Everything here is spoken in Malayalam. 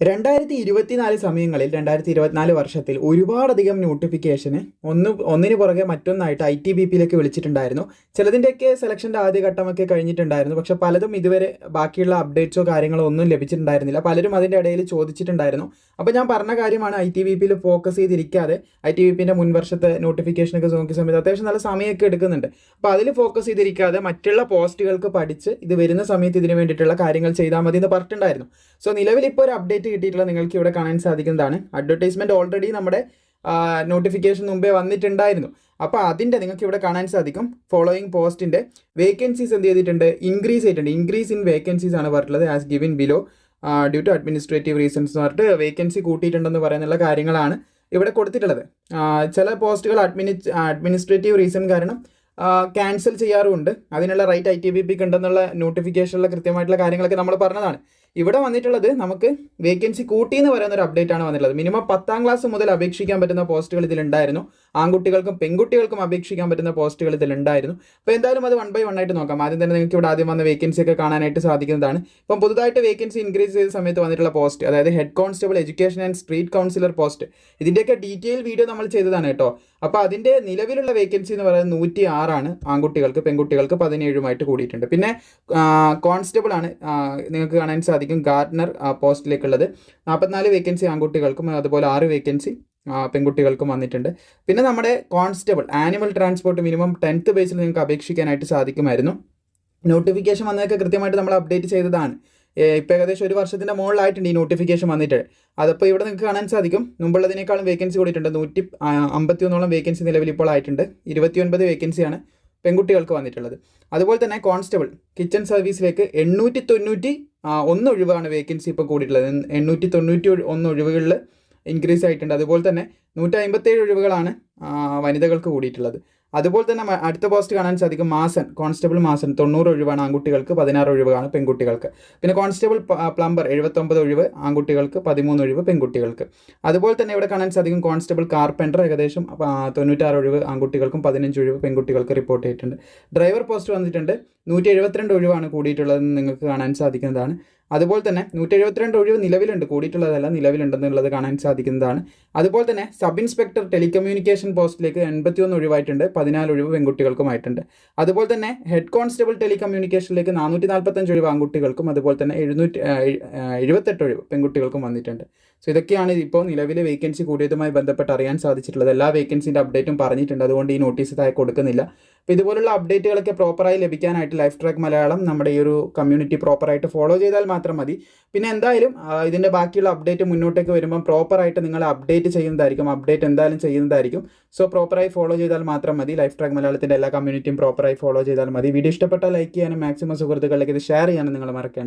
രണ്ടായിരത്തി ഇരുപത്തിനാല് സമയങ്ങളിൽ രണ്ടായിരത്തി ഇരുപത്തിനാല് വർഷത്തിൽ ഒരുപാടധികം നോട്ടിഫിക്കേഷന് ഒന്ന് ഒന്നിന് പുറകെ മറ്റൊന്നായിട്ട് ഐ ടി ബി പിയിലേക്ക് വിളിച്ചിട്ടുണ്ടായിരുന്നു. ചിലതിന്റെയൊക്കെ സെലക്ഷന്റെ ആദ്യഘട്ടമൊക്കെ കഴിഞ്ഞിട്ടുണ്ടായിരുന്നു. പക്ഷെ പലതും ഇതുവരെ ബാക്കിയുള്ള അപ്ഡേറ്റ്സോ കാര്യങ്ങളോ ഒന്നും ലഭിച്ചിട്ടുണ്ടായിരുന്നില്ല. പലരും അതിന്റെ ഇടയിൽ ചോദിച്ചിട്ടുണ്ടായിരുന്നു. അപ്പോൾ ഞാൻ പറഞ്ഞ കാര്യമാണ് ഐ ടി ബി പിയിൽ ഫോക്കസ് ചെയ്തിരിക്കാതെ ഐ ടി ബി പിന്റെ മുൻവർഷത്തെ നോട്ടിഫിക്കേഷനൊക്കെ നോക്കിയ സമയത്ത് അത്യാവശ്യം നല്ല സമയമൊക്കെ എടുക്കുന്നുണ്ട്. അപ്പോൾ അതിൽ ഫോക്കസ് ചെയ്തിരിക്കാതെ മറ്റുള്ള പോസ്റ്റുകൾക്ക് പഠിച്ച് ഇത് വരുന്ന സമയത്ത് ഇതിന് വേണ്ടിയിട്ടുള്ള കാര്യങ്ങൾ ചെയ്താൽ മതി എന്ന് പറഞ്ഞിട്ടുണ്ടായിരുന്നു. സോ നിലവിൽ ഇപ്പോൾ ഒരു അപ്ഡേറ്റ് കിട്ടിയിട്ടുള്ള നിങ്ങൾക്ക് ഇവിടെ കാണാൻ സാധിക്കുന്നതാണ്. അഡ്വർടൈസ്മെന്റ് ഓൾറെഡി നമ്മുടെ നോട്ടിഫിക്കേഷൻ മുമ്പേ വന്നിട്ടുണ്ടായിരുന്നു. അപ്പോൾ അതിന്റെ നിങ്ങൾക്ക് ഇവിടെ കാണാൻ സാധിക്കും. ഫോളോയിങ് പോസ്റ്റിന്റെ വേക്കൻസീസ് എന്ത് ചെയ്തിട്ടുണ്ട്? ഇൻക്രീസ് ചെയ്തിട്ടുണ്ട്. ഇൻക്രീസ് ഇൻ വേക്കൻസീസ് ആണ് പറഞ്ഞിട്ടുള്ളത് as given below due to administrative reasons എന്ന് പറഞ്ഞിട്ട് വേക്കൻസി കൂട്ടിയിട്ടുണ്ടെന്ന് പറയുന്നുള്ള കാര്യങ്ങളാണ് ഇവിടെ കൊടുത്തിട്ടുള്ളത്. ചില പോസ്റ്റുകൾ അഡ്മിനി അഡ്മിനിസ്ട്രേറ്റീവ് റീസൺ കാരണം ക്യാൻസൽ ചെയ്യാറുമുണ്ട്. അതിനുള്ള റൈറ്റ് ഐ ടി ബി പിക്ക് ഉണ്ടെന്നുള്ള നോട്ടിഫിക്കേഷനിലെ കൃത്യമായിട്ടുള്ള കാര്യങ്ങളൊക്കെ നമ്മൾ പറഞ്ഞതാണ്. ഇവിടെ വന്നിട്ടുള്ളത് നമുക്ക് വേക്കൻസി കൂട്ടി എന്ന് പറയുന്ന ഒരു അപ്ഡേറ്റ് ആണ് വന്നിട്ടുള്ളത്. മിനിമം പത്താം ക്ലാസ് മുതൽ അപേക്ഷിക്കാൻ പറ്റുന്ന പോസ്റ്റുകൾ ഇതിലുണ്ടായിരുന്നു. ആൺകുട്ടികൾക്കും പെൺകുട്ടികൾക്കും അപേക്ഷിക്കാൻ പറ്റുന്ന പോസ്റ്റുകൾ ഇതിലുണ്ടായിരുന്നു. അപ്പോൾ എന്തായാലും അത് വൺ ബൈ വൺ ആയിട്ട് നോക്കാം. ആദ്യം തന്നെ നിങ്ങൾക്ക് ഇവിടെ ആദ്യം വന്ന വേക്കൻസി ഒക്കെ കാണാനായിട്ട് സാധിക്കുന്നതാണ്. ഇപ്പം പുതുതായിട്ട് വേക്കൻസി ഇൻക്രീസ് ചെയ്ത സമയത്ത് വന്നിട്ടുള്ള പോസ്റ്റ് അതായത് head constable education and street counsellor post ഇതിന്റെയൊക്കെ ഡീറ്റെയിൽ വീഡിയോ നമ്മൾ ചെയ്തതാണ് കേട്ടോ. അപ്പോൾ അതിന്റെ നിലവിലുള്ള വേക്കൻസി എന്ന് പറയുന്നത് നൂറ്റി ആറാണ് ആൺകുട്ടികൾക്ക് പെൺകുട്ടികൾക്ക് പതിനേഴുമായിട്ട് കൂടിയിട്ടുണ്ട്. പിന്നെ കോൺസ്റ്റബിൾ ആണ് നിങ്ങൾക്ക് കാണാൻ സാധിക്കും ഗാർഡനർ പോസ്റ്റിലേക്കുള്ളത് നാൽപ്പത്തിനാല് വേക്കൻസി ആൺകുട്ടികൾക്കും അതുപോലെ ആറ് വേക്കൻസി പെൺകുട്ടികൾക്കും വന്നിട്ടുണ്ട്. പിന്നെ നമ്മുടെ constable animal transport minimum tenth ബേസിൽ നിങ്ങൾക്ക് അപേക്ഷിക്കാനായിട്ട് സാധിക്കുമായിരുന്നു. നോട്ടിഫിക്കേഷൻ വന്നതൊക്കെ കൃത്യമായിട്ട് നമ്മൾ അപ്ഡേറ്റ് ചെയ്തതാണ്. ഇപ്പോൾ ഏകദേശം ഒരു വർഷത്തിന്റെ മുകളിലായിട്ടുണ്ട് ഈ നോട്ടിഫിക്കേഷൻ വന്നിട്ട്. അതപ്പോൾ ഇവിടെ നിങ്ങൾക്ക് കാണാൻ സാധിക്കും. മുമ്പുള്ളതിനേക്കാളും വേക്കൻസി കൂടിയിട്ടുണ്ട്. നൂറ്റി അമ്പത്തി ഒന്നോളം വേക്കൻസി നിലവിൽ ഇപ്പോൾ ആയിട്ടുണ്ട്. ഇരുപത്തി ഒൻപത് വേക്കൻസിയാണ് പെൺകുട്ടികൾക്ക് വന്നിട്ടുള്ളത്. അതുപോലെ തന്നെ കോൺസ്റ്റബിൾ കിച്ചൺ സർവീസിലേക്ക് എണ്ണൂറ്റി തൊണ്ണൂറ്റി ഒന്ന് ഒഴിവാണ് വേക്കൻസി ഇപ്പോൾ കൂടിയിട്ടുള്ളത്. എണ്ണൂറ്റി തൊണ്ണൂറ്റി ഒന്ന് ഒഴിവുകളിൽ ഇൻക്രീസ് ആയിട്ടുണ്ട്. അതുപോലെ തന്നെ നൂറ്റി അമ്പത്തേഴ് ഒഴിവുകളാണ് വനിതകൾക്ക് കൂടിയിട്ടുള്ളത്. അതുപോലെ തന്നെ അടുത്ത പോസ്റ്റ് കാണാൻ സാധിക്കും മാസൻ കോൺസ്റ്റബിൾ മാസൻ. തൊണ്ണൂറ് ഒഴിവാണ് ആൺകുട്ടികൾക്ക് പതിനാറ് ഒഴിവാണ് പെൺകുട്ടികൾക്ക്. പിന്നെ കോൺസ്റ്റബിൾ പ്ലംബർ എഴുപത്തൊമ്പത് ഒഴിവ് ആൺകുട്ടികൾക്ക് പതിമൂന്ന് ഒഴിവ് പെൺകുട്ടികൾക്ക്. അതുപോലെ തന്നെ ഇവിടെ കാണാൻ സാധിക്കും കോൺസ്റ്റബിൾ കാർപ്പന്റർ ഏകദേശം തൊണ്ണൂറ്റാറ് ഒഴിവ് ആൺകുട്ടികൾക്കും പതിനഞ്ച് ഒഴിവ് പെൺകുട്ടികൾക്ക് റിപ്പോർട്ട് ചെയ്തിട്ടുണ്ട്. ഡ്രൈവർ പോസ്റ്റ് വന്നിട്ടുണ്ട്. നൂറ്റി എഴുപത്തിരണ്ട് ഒഴിവാണ് കൂടിയിട്ടുള്ളതെന്ന് നിങ്ങൾക്ക് കാണാൻ സാധിക്കുന്നതാണ്. അതുപോലെ തന്നെ നൂറ്റി എഴുപത്തിരണ്ട് ഒഴിവ് നിലവിലുണ്ട്. കൂടിയിട്ടുള്ളതല്ല നിലവിലുണ്ടെന്നുള്ളത് കാണാൻ സാധിക്കുന്നതാണ്. അതുപോലെ തന്നെ സബ് ഇൻസ്പെക്ടർ ടെലികമ്മ്യൂണിക്കേഷൻ പോസ്റ്റിലേക്ക് എൺപത്തിയൊന്ന് ഒഴിവായിട്ടുണ്ട്. പതിനാല് ഒഴിവ് പെൺകുട്ടികൾക്കുമായിട്ടുണ്ട്. അതുപോലെ തന്നെ ഹെഡ് കോൺസ്റ്റബിൾ ടെലികമ്മ്യൂണിക്കേഷനിലേക്ക് നാനൂറ്റി നാൽപ്പത്തഞ്ച് ഒഴിവ് ആൺകുട്ടികൾക്കും അതുപോലെ തന്നെ എഴുന്നൂറ്റി എഴുപത്തെട്ട് ഒഴിവ് പെൺകുട്ടികൾക്കും വന്നിട്ടുണ്ട്. സോ ഇതൊക്കെയാണ് ഇപ്പോൾ നിലവിലെ വേക്കൻസി കൂടിയതുമായി ബന്ധപ്പെട്ട് അറിയാൻ സാധിച്ചിട്ടുള്ളത്. എല്ലാ വേക്കൻസിന്റെ അപ്ഡേറ്റും പറഞ്ഞിട്ടുണ്ട്. അതുകൊണ്ട് ഈ നോട്ടീസ് താഴെ കൊടുക്കുന്നില്ല. അപ്പോൾ ഇതുപോലുള്ള അപ്ഡേറ്റുകളൊക്കെ പ്രോപ്പറായി ലഭിക്കാനായിട്ട് ലൈഫ് ട്രാക്ക് മലയാളം നമ്മുടെ ഈ ഒരു കമ്മ്യൂണിറ്റി പ്രോപ്പറായിട്ട് ഫോളോ ചെയ്താൽ മാത്രം മതി. പിന്നെ എന്തായാലും ഇതിന്റെ ബാക്കിയുള്ള അപ്ഡേറ്റ് മുന്നോട്ടേക്ക് വരുമ്പം പ്രോപ്പറായിട്ട് നിങ്ങൾ അപ്ഡേറ്റ് ചെയ്യുന്നതായിരിക്കും അപ്ഡേറ്റ് എന്തായാലും ചെയ്യുന്നതായിരിക്കും. സോ പ്രോപ്പറായി ഫോളോ ചെയ്താൽ മാത്രം മതി. ലൈഫ് ട്രാക്ക് മലയാളത്തിന്റെ എല്ലാ കമ്മ്യൂണിറ്റിയും പ്രോപ്പറായി ഫോളോ ചെയ്താൽ മതി. വീഡിയോ ഇഷ്ടപ്പെട്ടാൽ ലൈക്ക് ചെയ്യാനും മാക്സിമം സുഹൃത്തുക്കളിലേക്ക് ഇത് ഷെയർ ചെയ്യാനും നിങ്ങൾ മറക്കേണ്ട.